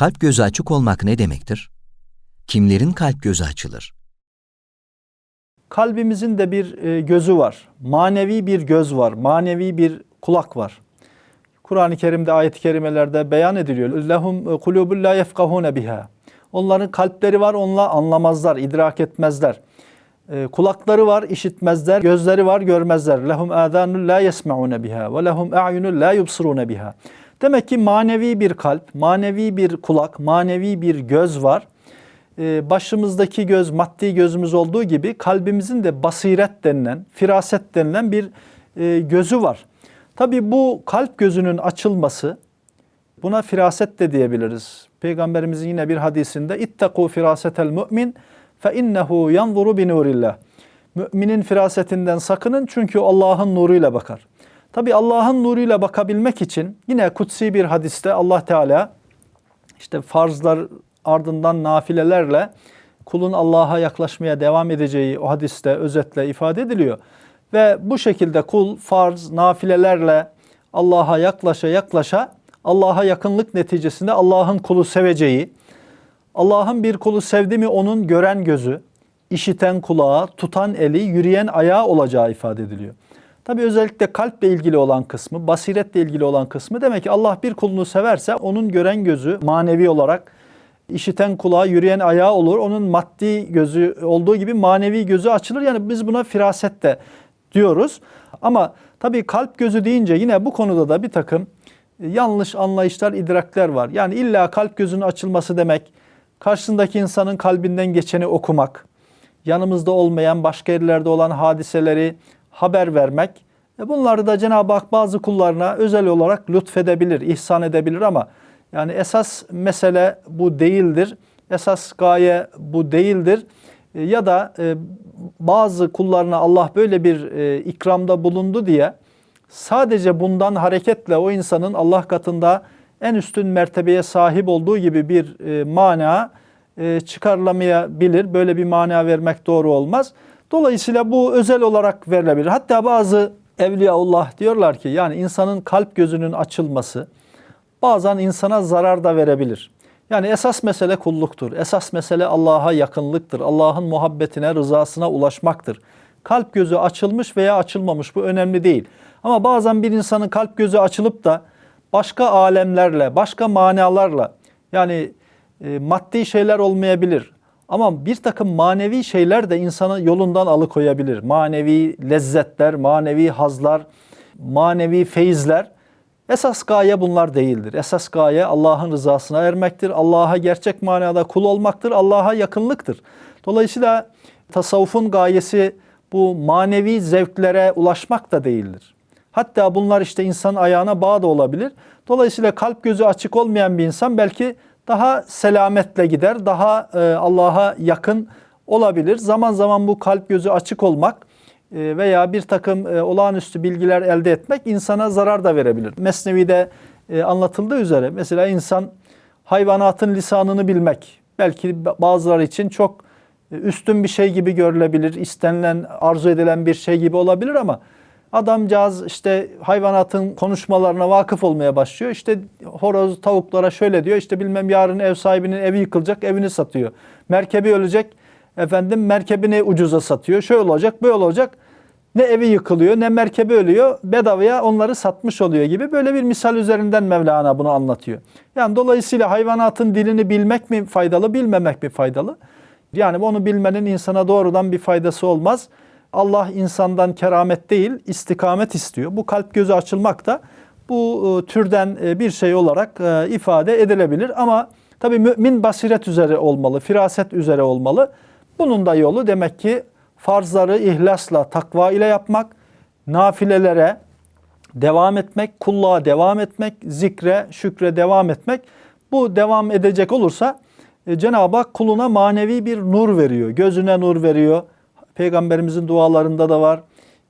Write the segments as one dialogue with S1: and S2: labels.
S1: Kalp gözü açık olmak ne demektir? Kimlerin kalp gözü açılır?
S2: Kalbimizin de bir e, gözü var. Manevi bir göz var. Manevi bir kulak var. Kur'an-ı Kerim'de ayet-i kerimelerde beyan ediliyor. Lehum kulubun la yefkahune biha. Onların kalpleri var, onunla anlamazlar, idrak etmezler. E, kulakları var, işitmezler. Gözleri var, görmezler. Lehum adanun la yesmaune biha ve lehum a'yunun la yubsirune biha. Demek ki manevi bir kalp, manevi bir kulak, manevi bir göz var. Ee, başımızdaki göz, maddi gözümüz olduğu gibi kalbimizin de basiret denilen, firaset denilen bir e, gözü var. Tabi bu kalp gözünün açılması, buna firaset de diyebiliriz. Peygamberimizin yine bir hadisinde ittaku firasetel mümin fe innehu yanzuru bi nurillah. Müminin firasetinden sakının çünkü Allah'ın nuruyla bakar. Tabi Allah'ın nuruyla bakabilmek için yine kutsi bir hadiste Allah Teala işte farzlar ardından nafilelerle kulun Allah'a yaklaşmaya devam edeceği o hadiste özetle ifade ediliyor. Ve bu şekilde kul farz, nafilelerle Allah'a yaklaşa yaklaşa Allah'a yakınlık neticesinde Allah'ın kulu seveceği, Allah'ın bir kulu sevdi mi onun gören gözü, işiten kulağı, tutan eli, yürüyen ayağı olacağı ifade ediliyor. Tabi özellikle kalple ilgili olan kısmı, basiretle ilgili olan kısmı demek ki Allah bir kulunu severse onun gören gözü manevi olarak işiten kulağı, yürüyen ayağı olur. Onun maddi gözü olduğu gibi manevi gözü açılır. Yani biz buna firaset de diyoruz. Ama tabii kalp gözü deyince yine bu konuda da bir takım yanlış anlayışlar, idrakler var. Yani illa kalp gözünün açılması demek karşısındaki insanın kalbinden geçeni okumak, yanımızda olmayan, başka yerlerde olan hadiseleri haber vermek. E bunları da Cenab-ı Hak bazı kullarına özel olarak lütfedebilir, ihsan edebilir ama yani esas mesele bu değildir. Esas gaye bu değildir. E, ya da e, bazı kullarına Allah böyle bir e, ikramda bulundu diye sadece bundan hareketle o insanın Allah katında en üstün mertebeye sahip olduğu gibi bir mana çıkarılamayabilir. Böyle bir mana vermek doğru olmaz. Dolayısıyla bu özel olarak verilebilir. Hatta bazı Evliyaullah diyorlar ki yani insanın kalp gözünün açılması, bazen insana zarar da verebilir. Yani esas mesele kulluktur. Esas mesele Allah'a yakınlıktır. Allah'ın muhabbetine, rızasına ulaşmaktır. Kalp gözü açılmış veya açılmamış bu önemli değil. Ama bazen bir insanın kalp gözü açılıp da başka alemlerle, başka manalarla yani e, maddi şeyler olmayabilir. Ama bir takım manevi şeyler de insanı yolundan alıkoyabilir. Manevi lezzetler, manevi hazlar, manevi feyizler Esas gaye bunlar değildir. Esas gaye Allah'ın rızasına ermektir. Allah'a gerçek manada kul olmaktır. Allah'a yakınlıktır. Dolayısıyla tasavvufun gayesi bu manevi zevklere ulaşmak da değildir. Hatta bunlar işte insan ayağına bağ da olabilir. Dolayısıyla kalp gözü açık olmayan bir insan belki daha selametle gider, daha e, Allah'a yakın olabilir. Zaman zaman bu kalp gözü açık olmak e, veya bir takım e, olağanüstü bilgiler elde etmek insana zarar da verebilir. Mesnevi'de e, anlatıldığı üzere mesela insan hayvanatın lisanını bilmek belki bazıları için çok üstün bir şey gibi görülebilir, istenilen, arzu edilen bir şey gibi olabilir ama adamcağız işte hayvanatın konuşmalarına vakıf olmaya başlıyor. İşte horoz tavuklara şöyle diyor, işte bilmem yarın ev sahibinin evi yıkılacak, evini satıyor. Merkebi ölecek, efendim merkebini ucuza satıyor. Şöyle olacak, böyle olacak. Ne evi yıkılıyor, ne merkebi ölüyor. Bedavaya onları satmış oluyor gibi böyle bir misal üzerinden Mevlana bunu anlatıyor. Yani dolayısıyla hayvanatın dilini bilmek mi faydalı, bilmemek mi faydalı? Yani onu bilmenin insana doğrudan bir faydası olmaz. Allah insandan keramet değil, istikamet istiyor. Bu kalp gözü açılmak da bu e, türden e, bir şey olarak e, ifade edilebilir. Ama tabii mümin basiret üzere olmalı, firaset üzere olmalı. Bunun da yolu demek ki farzları ihlasla, takva ile yapmak, nafilelere devam etmek, kulluğa devam etmek, zikre, şükre devam etmek. Bu devam edecek olursa Cenab-ı Hak kuluna manevi bir nur veriyor. Gözüne nur veriyor. Peygamberimizin dualarında da var. E,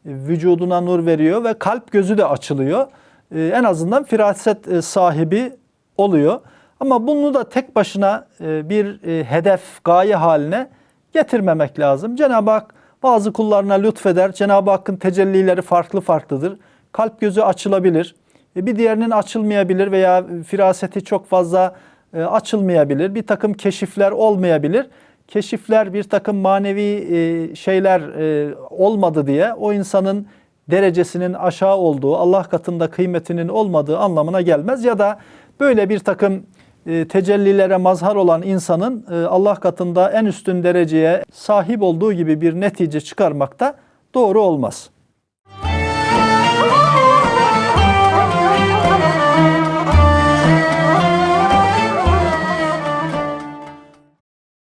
S2: vücuduna nur veriyor ve kalp gözü de açılıyor. E, en azından firaset e, sahibi oluyor. Ama bunu da tek başına bir hedef, gaye haline getirmemek lazım. Cenab-ı Hak bazı kullarına lütfeder. Cenab-ı Hakk'ın tecellileri farklı farklıdır. Kalp gözü açılabilir. Bir diğerinin açılmayabilir veya firaseti çok fazla açılmayabilir. Bir takım keşifler olmayabilir. Keşifler bir takım manevi e, şeyler e, olmadı diye o insanın derecesinin aşağı olduğu, Allah katında kıymetinin olmadığı anlamına gelmez. Ya da böyle bir takım e, tecellilere mazhar olan insanın Allah katında en üstün dereceye sahip olduğu gibi bir netice çıkarmakta doğru olmaz.